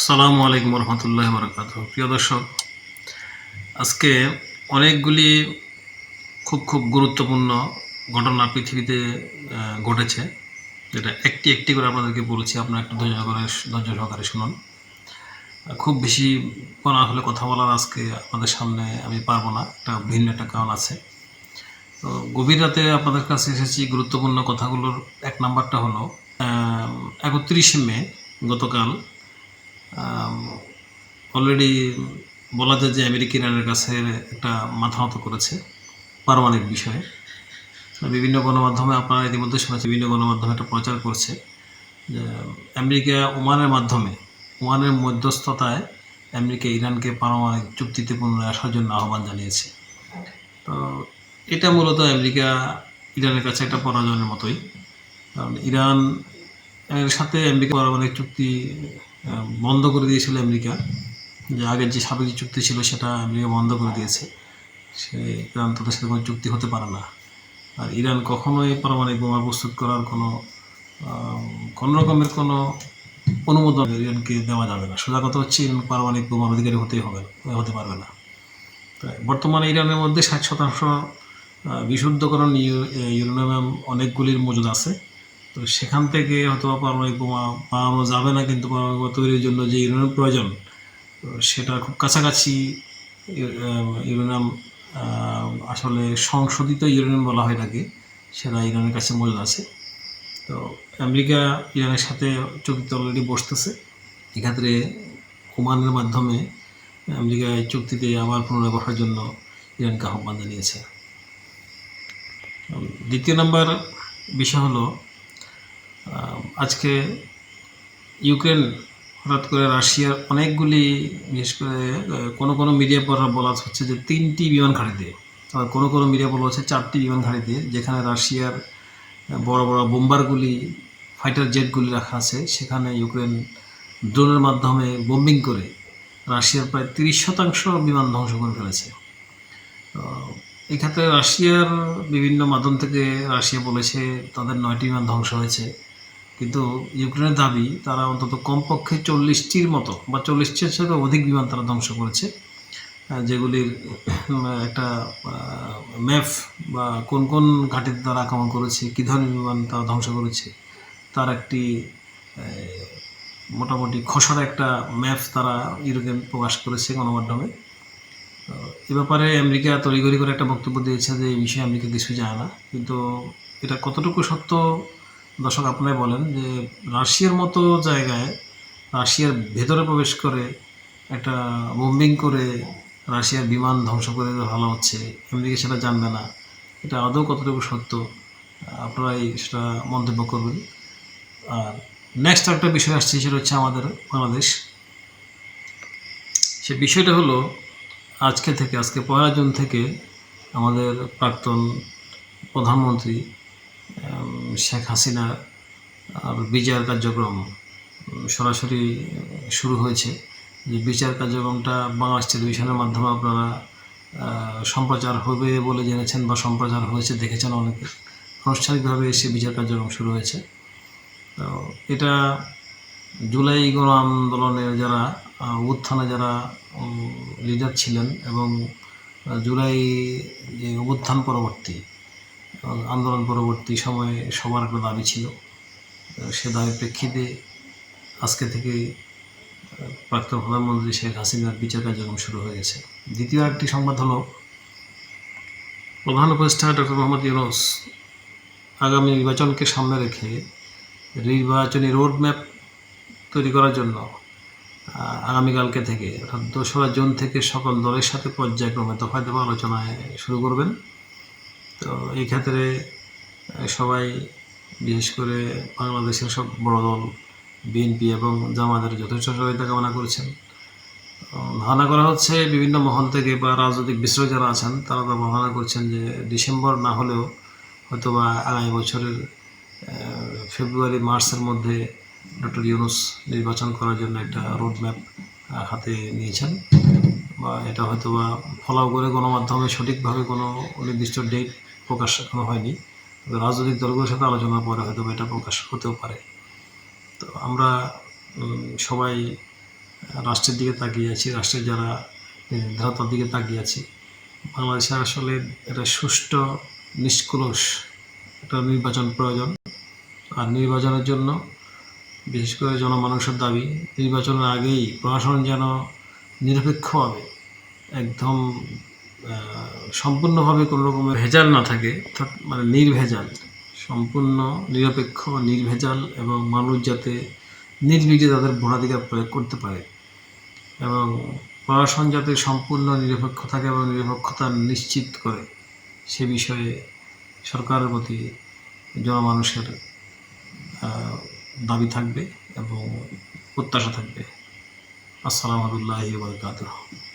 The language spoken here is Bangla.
আসসালামু আলাইকুম রহমতুল্লাহ বরকাত প্রিয় দর্শক, আজকে অনেকগুলি খুব খুব গুরুত্বপূর্ণ ঘটনা পৃথিবীতে ঘটেছে, যেটা একটি একটি করে আপনাদেরকে বলেছি। আপনারা একটু ধৈর্য করে ধৈর্য সহকারে শুনুন। খুব বেশি করা হলে কথা বলার আজকে আপনাদের সামনে আমি পারব না। একটা ভিন্ন একটা কারণ আছে। তো গভীর রাতে আপনাদের কাছে এসেছি গুরুত্বপূর্ণ কথাগুলোর এক নাম্বারটা হলো একত্রিশে মে গতকাল অলরেডি বলা যায় যে আমেরিকা ইরানের কাছে একটা মাথা নত করেছে পারমাণবিক বিষয়ে। বিভিন্ন গণমাধ্যমে আপনারা ইতিমধ্যে শুনেছেন, বিভিন্ন গণমাধ্যমে এটা প্রচার করছে যে আমেরিকা ওমানের মাধ্যমে, ওমানের মধ্যস্থতায় আমেরিকা ইরানকে পারমাণবিক চুক্তিতে পুনরায় আসার জন্য আহ্বান জানিয়েছে। তো এটা মূলত আমেরিকা ইরানের কাছে একটা পরাজয়ের মতোই। কারণ ইরান এর সাথে আমেরিকা পারমাণবিক চুক্তি বন্ধ করে দিয়েছিল আমেরিকা। যে আগের যে সাবেক চুক্তি ছিল সেটা আমেরিকা বন্ধ করে দিয়েছে। সে ইরান তাদের সাথে কোনো চুক্তি হতে পারে না। আর ইরান কখনোই পারমাণবিক বোমা প্রস্তুত করার কোনো কোনো রকমের কোনো অনুমোদন ইরানকে দেওয়া যাবে না। সোজা কথা হচ্ছে, ইরান পারমাণবিক বোমার অধিকারী হতেই হবে হতে পারবে না। তাই বর্তমানে ইরানের মধ্যে ষাট শতাংশ বিশুদ্ধকরণ ইউরেনিয়াম অনেকগুলির মজুদ আছে। তো সেখান থেকে হয়তো পারমাণবিক বোমা বানানো যাবে না, কিন্তু পারমাণবিক বোমা তৈরির জন্য যে ইউরেনিয়াম প্রয়োজন, তো সেটা খুব কাছাকাছি, ইউ- ইউরেনিয়াম আসলে সংশোধিত ইউরেনিয়াম বলা হয় এটাকে, সেটা ইরানের কাছে মজুদ আছে। তো আমেরিকা ইরানের সাথে চুক্তিতে অলরেডি বসতেছে। এক্ষেত্রে ওমানের মাধ্যমে আমেরিকা এই চুক্তিতে আবার পুনরায় বসার জন্য ইরানকে আহ্বান জানিয়েছে। দ্বিতীয় নম্বর বিষয় হলো আজকে ইউক্রেন হঠাৎ করে রাশিয়ার অনেকগুলি, বিশেষ করে কোনো কোনো মিডিয়া পড়া বলা হচ্ছে যে তিনটি বিমান ঘাঁটি দিয়ে আর কোনো কোনো মিডিয়া বলা হচ্ছে চারটি বিমান ঘাঁটি দিয়ে, যেখানে রাশিয়ার বড় বড় বোম্বারগুলি ফাইটার জেটগুলি রাখা আছে, সেখানে ইউক্রেন ড্রোনের মাধ্যমে বোম্বিং করে রাশিয়ার প্রায় তিরিশ শতাংশ বিমান ধ্বংস করে ফেলেছে। এক্ষেত্রে রাশিয়ার বিভিন্ন মাধ্যম থেকে রাশিয়া বলেছে তাদের নয়টি বিমান ধ্বংস হয়েছে। কিন্তু ইউক্রেনের দাবি, তারা অন্তত কমপক্ষে চল্লিশটির মতো বা চল্লিশটির সাথে অধিক বিমান তারা ধ্বংস করেছে। যেগুলির একটা ম্যাপ বা কোন কোন ঘাটিতে তারা আক্রমণ করেছে, কী ধরনের বিমান তারা ধ্বংস করেছে, তার একটি মোটামুটি খসড়া একটা ম্যাপ তারা ইউরোপে প্রকাশ করেছে গণমাধ্যমে। এ ব্যাপারে আমেরিকা তড়িঘড়ি করে একটা বক্তব্য দিয়েছে যে, এই বিষয়ে আমেরিকা কিছু জানে না। কিন্তু এটা কতটুকু সত্য দর্শক আপনারাই বলেন যে রাশিয়ার মতো জায়গায় রাশিয়ার ভেতরে প্রবেশ করে একটা বোম্বিং করে রাশিয়ার বিমান ধ্বংস করে ভালো হচ্ছে আমেরিকা সেটা জানবে না। এটা আদৌ কতটুকু সত্য, আপনারাই সেটা মন্তব্য করবেন। আর নেক্সট একটা বিষয় আসছে, সেটা হচ্ছে আমাদের বাংলাদেশ। সে বিষয়টা হলো, আজকে থেকে, আজকে পয়লা জুন থেকে আমাদের প্রাক্তন প্রধানমন্ত্রী শেখ হাসিনা বিচার কার্যক্রম সরাসরি শুরু হয়েছে। যে বিচার কার্যক্রমটা বাংলাদেশ টেলিভিশনের মাধ্যমে আপনারা সম্প্রচার হবে বলে জেনেছেন বা সম্প্রচার হয়েছে দেখেছেন অনেকে। আনুষ্ঠানিকভাবে এসে বিচার কার্যক্রম শুরু হয়েছে। তো এটা জুলাই গণ আন্দোলনের যারা উত্থানে যারা লিডার ছিলেন এবং জুলাই যে অভ্যুত্থান পরবর্তী এবং আন্দোলন পরবর্তী সময়ে সবার একটা দাবি ছিল। সে দাবির প্রেক্ষিতে আজকে থেকে প্রাক্তন প্রধানমন্ত্রী শেখ হাসিনার বিচার কার্যক্রম শুরু হয়ে গেছে। দ্বিতীয় একটি সংবাদ হলো, প্রধান উপদেষ্টা ডক্টর মোহাম্মদ ইউনুস আগামী নির্বাচনকে সামনে রেখে নির্বাচনী রোড ম্যাপ তৈরি করার জন্য আগামীকালকে থেকে, অর্থাৎ দোসরা জুন থেকে সকল দলের সাথে পর্যায়ক্রমে দফায় দফা আলোচনায় শুরু করবেন। তো এই ক্ষেত্রে সবাই, বিশেষ করে বাংলাদেশের সব বড় দল, বিএনপি এবং জামাতের যথেষ্ট সহায়তা কামনা করেছেন। ধারণা করা হচ্ছে বিভিন্ন মহল থেকে বা রাজনৈতিক বিশ্লেষক যারা আছেন, তারা তো ধারণা করছেন যে ডিসেম্বর না হলেও হয়তোবা আগামী বছরের ফেব্রুয়ারি, মার্চের মধ্যে ডক্টর ইউনুস নির্বাচন করার জন্য একটা রোড ম্যাপ হাতে নিয়েছেন। বা এটা হয়তো বা ফলাও করে গণমাধ্যমে সঠিকভাবে কোনো নির্দিষ্ট ডেট প্রকাশ এখনও হয়নি। তবে রাজনৈতিক দলগুলোর সাথে আলোচনার পরে হয়তো এটা প্রকাশ হতেও পারে। তো আমরা সবাই রাষ্ট্রের দিকে তাকিয়ে আছি, রাষ্ট্রের যারা নির্ধারতার দিকে তাকিয়ে আছি। বাংলাদেশে আসলে এটা সুষ্ঠু নিষ্কলুষ একটা নির্বাচন প্রয়োজন। আর নির্বাচনের জন্য বিশেষ করে জনমানুষের দাবি, নির্বাচনের আগেই প্রশাসন যেন নিরপেক্ষভাবে একদম সম্পূর্ণভাবে কোনো রকমের ভেজাল না থাকে মানে নির্ভেজাল। সম্পূর্ণ, নিরপেক্ষ, নির্ভেজাল এবং মানুষ যাতে নির্বিঘ্নে তাদের ভোটাধিকার প্রয়োগ করতে পারে। এবং প্রশাসন যাতে সম্পূর্ণ নিরপেক্ষ থাকে এবং নিরপেক্ষতা নিশ্চিত করে, সে বিষয়ে সরকারের প্রতি জনমানুষের দাবি থাকবে এবং প্রত্যাশা থাকবে। আসসালামু আলাইকুম ওয়া বারাকাতুহু।